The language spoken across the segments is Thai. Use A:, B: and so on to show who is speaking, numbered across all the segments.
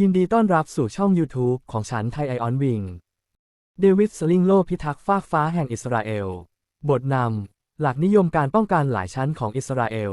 A: ยินดีต้อนรับสู่ช่อง YouTube ของฉันไทยไอออนวิง เดวิดสลิงโลพิทักษ์ฟากฟ้าแห่งอิสราเอล บทนำ หลักนิยมการป้องกันหลายชั้นของอิสราเอล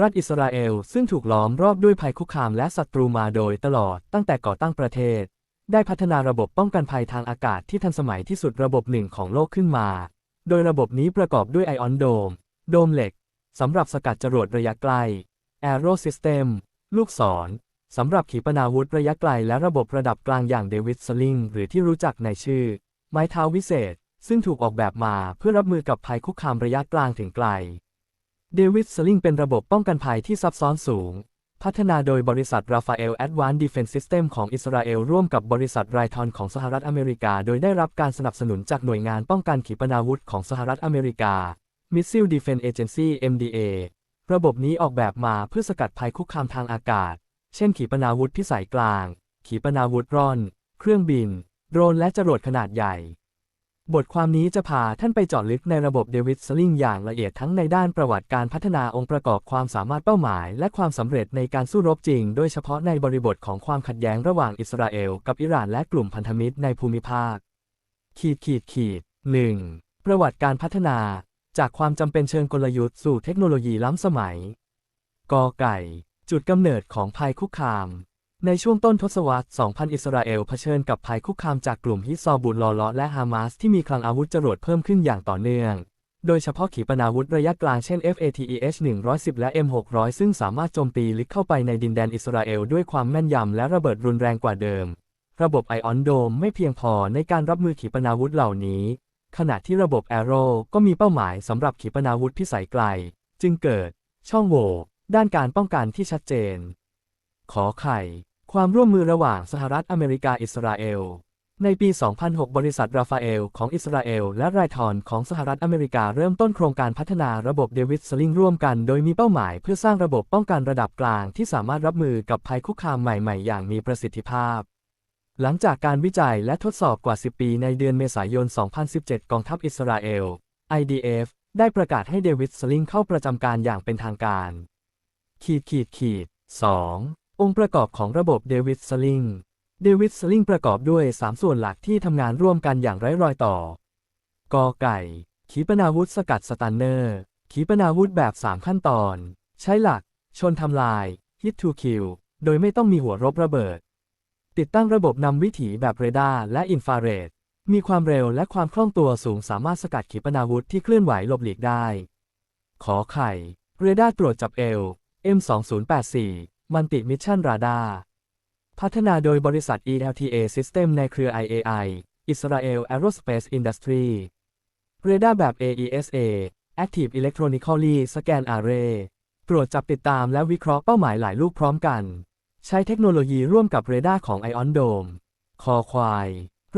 A: รัฐอิสราเอลซึ่งถูกล้อมรอบด้วยภัยคุกคามและศัตรูมาโดยตลอดตั้งแต่ก่อตั้งประเทศ ได้พัฒนาระบบป้องกันภัยทางอากาศที่ทันสมัยที่สุดระบบหนึ่งของโลกขึ้นมา โดยระบบนี้ประกอบด้วยไอออนโดม โดมเหล็กสำหรับสกัดจรวดระยะไกล Aero System ลูกศร สำหรับขีปนาวุธระยะไกลและระบบระดับกลางอย่างเดวิดสลิงหรือที่รู้จักในชื่อ ไม้เท้าวิเศษ ซึ่งถูกออกแบบมาเพื่อรับมือกับภัยคุกคามระยะกลางถึงไกล เดวิดสลิงเป็นระบบป้องกันภัยที่ซับซ้อนสูง พัฒนาโดยบริษัท Rafael Advanced Defense System ของอิสราเอลร่วมกับบริษัทไรทอนของสหรัฐอเมริกา โดยได้รับการสนับสนุนจากหน่วยงานป้องกันขีปนาวุธของสหรัฐอเมริกา Missile Defense Agency MDA ระบบนี้ออกแบบมาเพื่อสกัดภัยคุกคามทางอากาศ เช่นขีปนาวุธพิสัยกลาง ขีปนาวุธร่อน เครื่องบิน โดรนและจรวดขนาดใหญ่ บทความนี้จะพาท่านไปเจาะลึกในระบบเดวิดสลิงอย่างละเอียดทั้งในด้านประวัติการพัฒนาองค์ประกอบความสามารถเป้าหมาย และความสำเร็จในการสู้รบจริง โดยเฉพาะในบริบทของความขัดแย้งระหว่างอิสราเอลกับอิหร่านและกลุ่มพันธมิตรในภูมิภาค ขีดขีดขีด 1. ประวัติการพัฒนา จากความจำเป็นเชิงกลยุทธ์สู่เทคโนโลยีล้ำสมัยกอไก่ จุดกำเนิดของภัยคุกคาม ในช่วงต้นทศวรรษ 2000 อิสราเอลเผชิญกับภัยคุกคามจากกลุ่มฮิซอบุลลอเลาะและฮามาสที่มีคลังอาวุธจรวดเพิ่มขึ้นอย่างต่อเนื่อง โดยเฉพาะขีปนาวุธระยะกลางเช่น FATEH 110 และ M600 ซึ่งสามารถโจมตีลึกเข้าไปในดินแดนอิสราเอลด้วยความแม่นยำและระเบิดรุนแรงกว่าเดิม ระบบไอออนโดมไม่เพียงพอในการรับมือขีปนาวุธเหล่านี้ ขณะที่ระบบแอโร่ก็มีเป้าหมายสำหรับขีปนาวุธพิสัยไกล จึงเกิด ช่องโหว่ ด้านการป้องกันที่ชัดเจน ขอไข่ ความร่วมมือระหว่างสหรัฐอเมริกาอิสราเอล ในปี 2006 บริษัทราฟาเอลของอิสราเอลและไรทอนของสหรัฐอเมริกาเริ่มต้นโครงการพัฒนาระบบเดวิดสลิงร่วมกัน โดยมีเป้าหมายเพื่อสร้างระบบป้องกันระดับกลางที่สามารถรับมือกับภัยคุกคามใหม่ ๆ อย่างมีประสิทธิภาพหลังจากการวิจัยและทดสอบกว่า 10 ปีในเดือนเมษายน 2017 กองทัพอิสราเอล IDF ได้ประกาศให้เดวิดสลิงเข้าประจำการอย่างเป็นทางการ ขีดขีดขีด 2. ององค์ประกอบของระบบเดวิดสลิงเดวิดสลิงประกอบด้วย 3 ส่วนหลักที่ทำงานร่วมกันอย่างไร้รอยต่อ กอไก่ ขีปนาวุธสกัดสตันเนอร์ ขีปนาวุธแบบ 3 ขั้นตอน ใช้หลัก ชนทำลาย hit to kill โดยไม่ต้องมีหัวรบระเบิด ติดตั้งระบบนำวิถีแบบเรดาร์และอินฟราเรด มีความเร็วและความคล่องตัวสูงสามารถสกัดขีปนาวุธที่เคลื่อนไหวหลบหลีกได้ ขอไข่ เรดาร์ตรวจจับเอล M2084 มันติมิชชั่นราดาพัฒนาโดยบริษัท ELTA System ในเครือ IAI Israel Aerospace Industry เรดาร์แบบ AESA Active Electronically Scan Array ตรวจจับติดตามและวิเคราะห์เป้าหมายหลายลูกพร้อมกัน ใช้เทคโนโลยีร่วมกับเรดาร์ของ Ion Dome คอควาย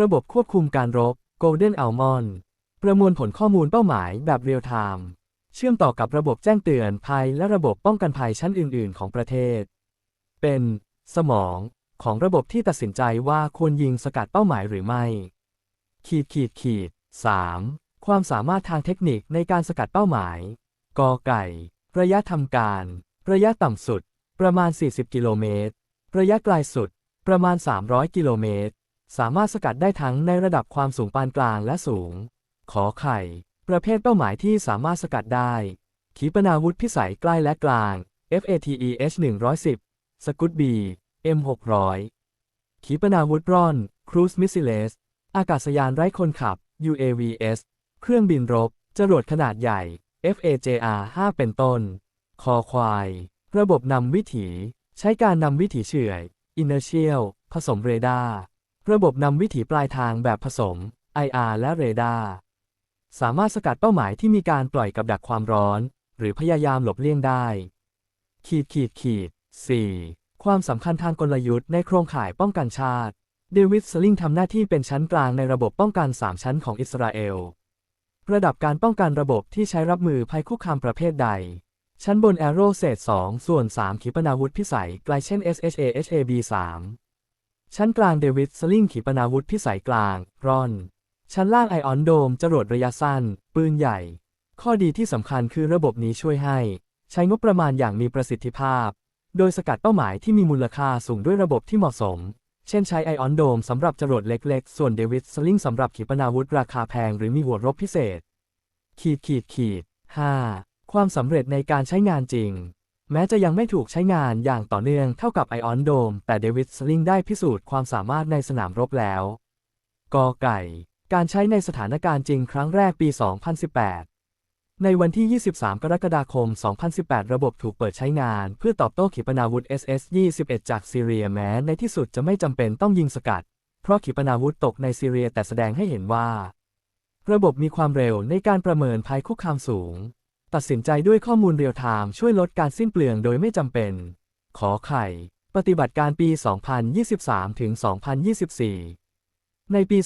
A: ระบบควบคุมการรบ Golden Almond ประมวลผลข้อมูลเป้าหมายแบบเรียลไทม์ เชื่อมต่อกับระบบแจ้งเตือนภัยและระบบป้องกันภัยชั้นอื่น ๆ ของประเทศ เป็น สมอง ของระบบที่ตัดสินใจว่าควรยิงสกัดเป้าหมายหรือไม่ ขีดขีดขีด 3. ความสามารถทางเทคนิคในการสกัดเป้าหมาย กอไก่ ระยะทำการ ระยะต่ำสุด ประมาณ 40 กิโลเมตร ระยะไกลสุด ประมาณ 300 กิโลเมตร สามารถสกัดได้ทั้งในระดับความสูงปานกลางและสูง ขอไข่ ประเภทเป้าหมายที่สามารถสกัดได้ ขีปนาวุธพิสัยใกล้และกลาง FATEH 110 สกุตบี M600 ขีปนาวุธร่อน Cruise Missiles อากาศยานไร้คนขับ UAVs เครื่องบินรบ จรวดขนาดใหญ่ FAJR-5 เป็นต้น คอควาย ระบบนำวิถี ใช้การนำวิถีเฉื่อย Inertial ผสมเรดาร์ ระบบนำวิถีปลายทางแบบผสม IR และเรดาร์ สามารถสกัดเป้าหมายที่มีการปล่อยกับดักความร้อน หรือพยายามหลบเลี่ยงได้ ขีดขีดขีด 4. ความสำคัญทางกลยุทธ์ในโครงข่ายป้องกันชาติ เดวิดสลิงทำหน้าที่เป็นชั้นกลางในระบบป้องกัน 3 ชั้นของอิสราเอล ระดับการป้องกันระบบที่ใช้รับมือภัยคุกคามประเภทใด ชั้นบนแอโรเศษ2ส่วน 3 ขีปนาวุธพิสัยไกลเช่น SHAHAB 3ชั้นกลางเดวิดสลิงขีปนาวุธพิสัยกลางร่อน ชั้นล่างไอออนโดมจรวดระยะสั้น ปืนใหญ่ ข้อดีที่สำคัญคือระบบนี้ช่วยให้ ใช้งบประมาณอย่างมีประสิทธิภาพ โดยสกัดเป้าหมายที่มีมูลค่าสูงด้วยระบบที่เหมาะสม เช่นใช้ไอออนโดมสำหรับจรวดเล็กๆ ส่วนเดวิดสลิงสำหรับขีปนาวุธราคาแพงหรือมีหัวรบพิเศษ ขีดขีดขีด 5. ความสำเร็จในการใช้งานจริง แม้จะยังไม่ถูกใช้งานอย่างต่อเนื่องเท่ากับไอออนโดมแต่เดวิดสลิงได้พิสูจน์ความสามารถในสนามรบแล้วกอไก่ การใช้ในสถานการณ์จริงครั้งแรกปี 2018 ในวันที่ 23 กรกฎาคม 2018 ระบบถูกเปิดใช้งาน เพื่อตอบโต้ขีปนาวุธ SS-21 จากซีเรียแม้ ในที่สุดจะไม่จำเป็นต้องยิงสกัด เพราะขีปนาวุธตกในซีเรียแต่แสดงให้เห็นว่า ระบบมีความเร็วในการประเมินภัยคุกคามสูง ตัดสินใจด้วยข้อมูลเรียลไทม์ช่วยลดการสิ้นเปลืองโดยไม่จำเป็น ขอไข่ ปฏิบัติการปี 2023 ถึง 2024 ในปี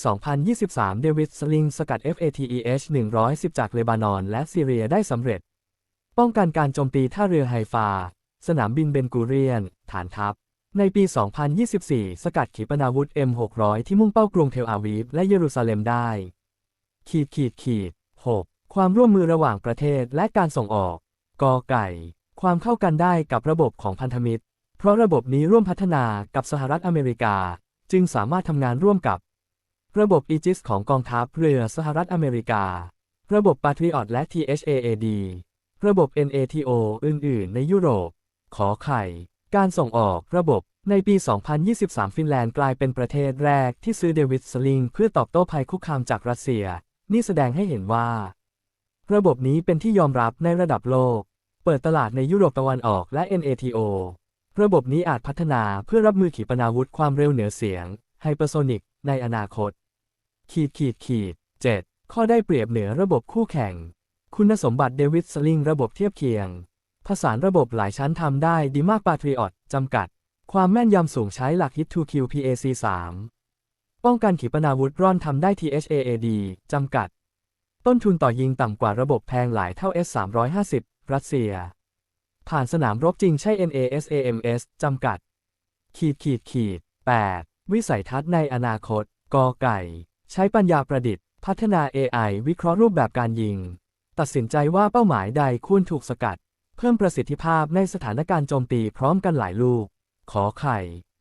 A: 2023 เดวิดสลิงสกัด FATEH 110 จากเลบานอน และซีเรียได้สำเร็จ ป้องกันการโจมตีท่าเรือไฮฟา สนามบินเบนกูเรียน ฐานทัพ ในปี 2024 สกัดขีปนาวุธ M600 ที่มุ่งเป้ากรุงเทลอาวีฟและเยรูซาเล็มได้ ขีดขีดขีด 6. ความร่วมมือระหว่างประเทศและการส่งออก กอไก่ ความเข้ากันได้กับระบบของพันธมิตร เพราะระบบนี้ร่วมพัฒนากับสหรัฐอเมริกา จึงสามารถทำงานร่วมกับ ระบบอีจิสของกองทัพเรือสหรัฐอเมริกา ระบบ Patriot และ THAAD ระบบ NATO อื่น ๆ ในยุโรป ขอไข่ การส่งออกระบบในปี 2023 ฟินแลนด์กลายเป็นประเทศแรกที่ซื้อเดวิดสลิงเพื่อตอบโต้ภัยคุกคามจากรัสเซีย นี่แสดงให้เห็นว่า ระบบนี้เป็นที่ยอมรับในระดับโลก เปิดตลาดในยุโรปตะวันออกและ NATO ระบบนี้อาจพัฒนาเพื่อรับมือขีปนาวุธความเร็วเหนือเสียงไฮเปอร์โซนิกในอนาคต ขีดขีดขีด 7. ข้อได้เปรียบเหนือระบบคู่แข่ง คุณสมบัติเดวิดสลิงระบบเทียบเคียง ผสานระบบหลายชั้นทำได้ดีมาก Patriot จำกัด ความแม่นยำสูงใช้หลัก Hit to Kill PAC 3 ป้องกันขีปนาวุธร่อนทำได้ THAAD จำกัด ต้นทุนต่อยิงต่ำกว่าระบบแพงหลายเท่า S 350 รัสเซีย ผ่านสนามรบจริงใช่ NASAMS จำกัด ขีดขีดขีด 8. วิสัยทัศน์ในอนาคต กอไก่ ใช้ปัญญาประดิษฐ์ พัฒนา AI วิเคราะห์รูปแบบการยิง ตัดสินใจว่าเป้าหมายใดควรถูกสกัด เพิ่มประสิทธิภาพในสถานการณ์โจมตีพร้อมกันหลายลูก ขอไข่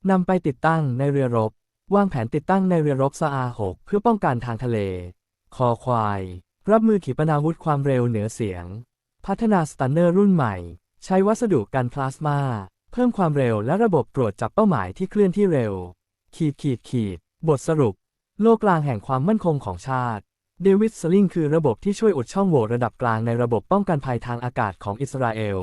A: นำไปติดตั้งในเรือรบ วางแผนติดตั้งในเรือรบซาอา6เพื่อป้องกันทางทะเล คอควาย รับมือขีปนาวุธความเร็วเหนือเสียง พัฒนาสตันเนอร์รุ่นใหม่ ใช้วัสดุกันพลาสมาเพิ่มความเร็วและระบบตรวจจับเป้าหมายที่เคลื่อนที่เร็ว ขีดขีดขีด บทสรุป โลกกลางแห่งความมั่นคงของชาติเดวิดสลิงคือระบบที่ช่วยอุดช่องโหว่ระดับกลางในระบบป้องกันภัยทางอากาศของอิสราเอล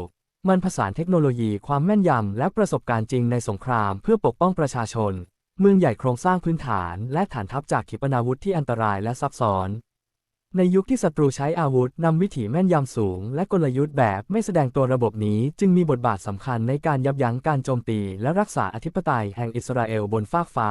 A: มันผสานเทคโนโลยีความแม่นยำและประสบการณ์จริงในสงครามเพื่อปกป้องประชาชน เมืองใหญ่โครงสร้างพื้นฐานและฐานทัพจากขีปนาวุธที่อันตรายและซับซ้อน ในยุคที่ศัตรูใช้อาวุธนำวิถีแม่นยำสูง และกลยุทธ์แบบไม่แสดงตัวระบบนี้ จึงมีบทบาทสำคัญในการยับยั้งการโจมตี และรักษาอธิปไตยแห่งอิสราเอลบนฟากฟ้า